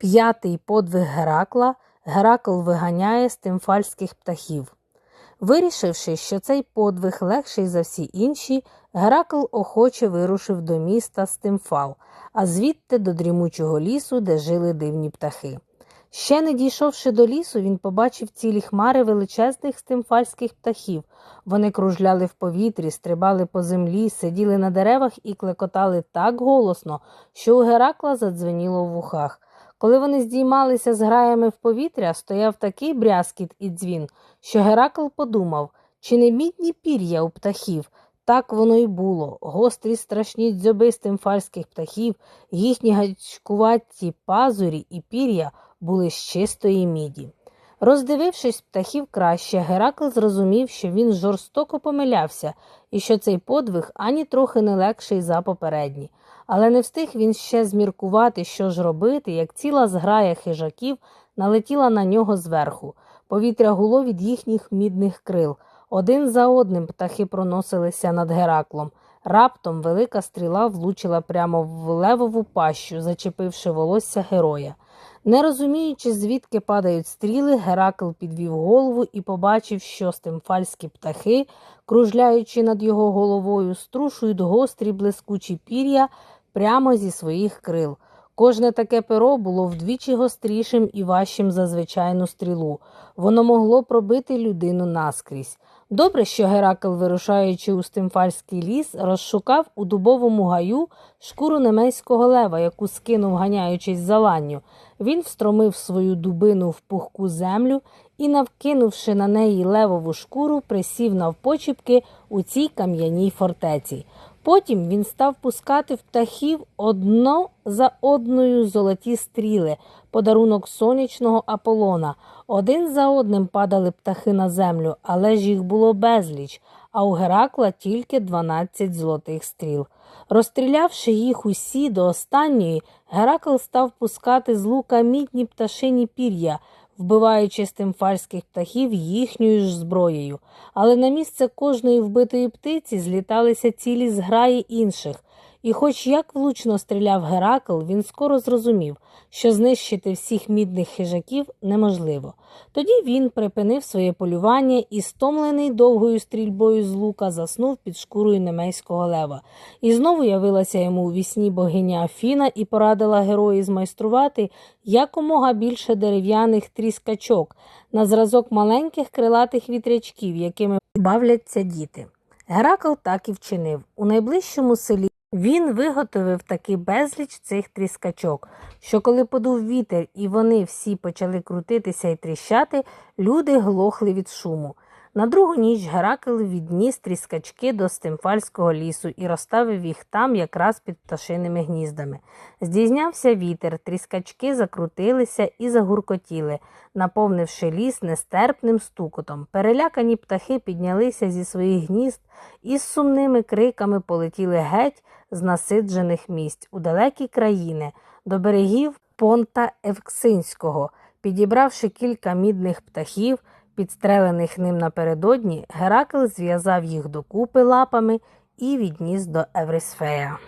П'ятий подвиг Геракла Геракл виганяє стимфальських птахів. Вирішивши, що цей подвиг легший за всі інші, Геракл охоче вирушив до міста Стимфал, а звідти до дрімучого лісу, де жили дивні птахи. Ще не дійшовши до лісу, він побачив цілі хмари величезних стимфальських птахів. Вони кружляли в повітрі, стрибали по землі, сиділи на деревах і клекотали так голосно, що у Геракла задзвеніло в вухах. Коли вони здіймалися з граями в повітря, стояв такий брязкіт і дзвін, що Геракл подумав, чи не мідні пір'я у птахів. Так воно й було. Гострі страшні дзьоби стимфальських птахів, їхні гачкуваті пазурі і пір'я були з чистої міді. Роздивившись птахів краще, Геракл зрозумів, що він жорстоко помилявся і що цей подвиг ані трохи не легший за попередній. Але не встиг він ще зміркувати, що ж робити, як ціла зграя хижаків налетіла на нього зверху. Повітря гуло від їхніх мідних крил. Один за одним птахи проносилися над Гераклом. Раптом велика стріла влучила прямо в левову пащу, зачепивши волосся героя. Не розуміючи, звідки падають стріли, Геракл підвів голову і побачив, що стимфальські птахи, кружляючи над його головою, струшують гострі блискучі пір'я прямо зі своїх крил. Кожне таке перо було вдвічі гострішим і важчим за звичайну стрілу. Воно могло пробити людину наскрізь. Добре, що Геракл, вирушаючи у Стимфальський ліс, розшукав у дубовому гаю шкуру немейського лева, яку скинув, ганяючись за ланню. Він встромив свою дубину в пухку землю і, навкинувши на неї левову шкуру, присів навпочіпки у цій кам'яній фортеці. Потім він став пускати в птахів одно за одною золоті стріли, подарунок сонячного Аполлона. Один за одним падали птахи на землю, але ж їх було безліч, а у Геракла тільки 12 золотих стріл. Розстрілявши їх усі до останньої, Геракл став пускати з лука мідні пташині пір'я, вбиваючи стимфальських птахів їхньою ж зброєю. Але на місце кожної вбитої птиці зліталися цілі зграї інших. І, хоч як влучно стріляв Геракл, він скоро зрозумів, що знищити всіх мідних хижаків неможливо. Тоді він припинив своє полювання і, стомлений довгою стрільбою з лука, заснув під шкурою немейського лева. І знову явилася йому у вісні богиня Афіна і порадила герої змайструвати якомога більше дерев'яних тріскачок на зразок маленьких крилатих вітрячків, якими бавляться діти. Геракл так і вчинив. У найближчому селі він виготовив таки безліч цих тріскачок, що коли подув вітер і вони всі почали крутитися і тріщати, люди глохли від шуму. На другу ніч Геракл відніс тріскачки до Стимфальського лісу і розставив їх там якраз під пташиними гніздами. Здійнявся вітер, тріскачки закрутилися і загуркотіли, наповнивши ліс нестерпним стукотом. Перелякані птахи піднялися зі своїх гнізд і з сумними криками полетіли геть з насиджених місць у далекі країни, до берегів Понта Евксинського, підібравши кілька мідних птахів. Підстрелених ним напередодні, Геракл зв'язав їх докупи лапами і відніс до Еврисфея.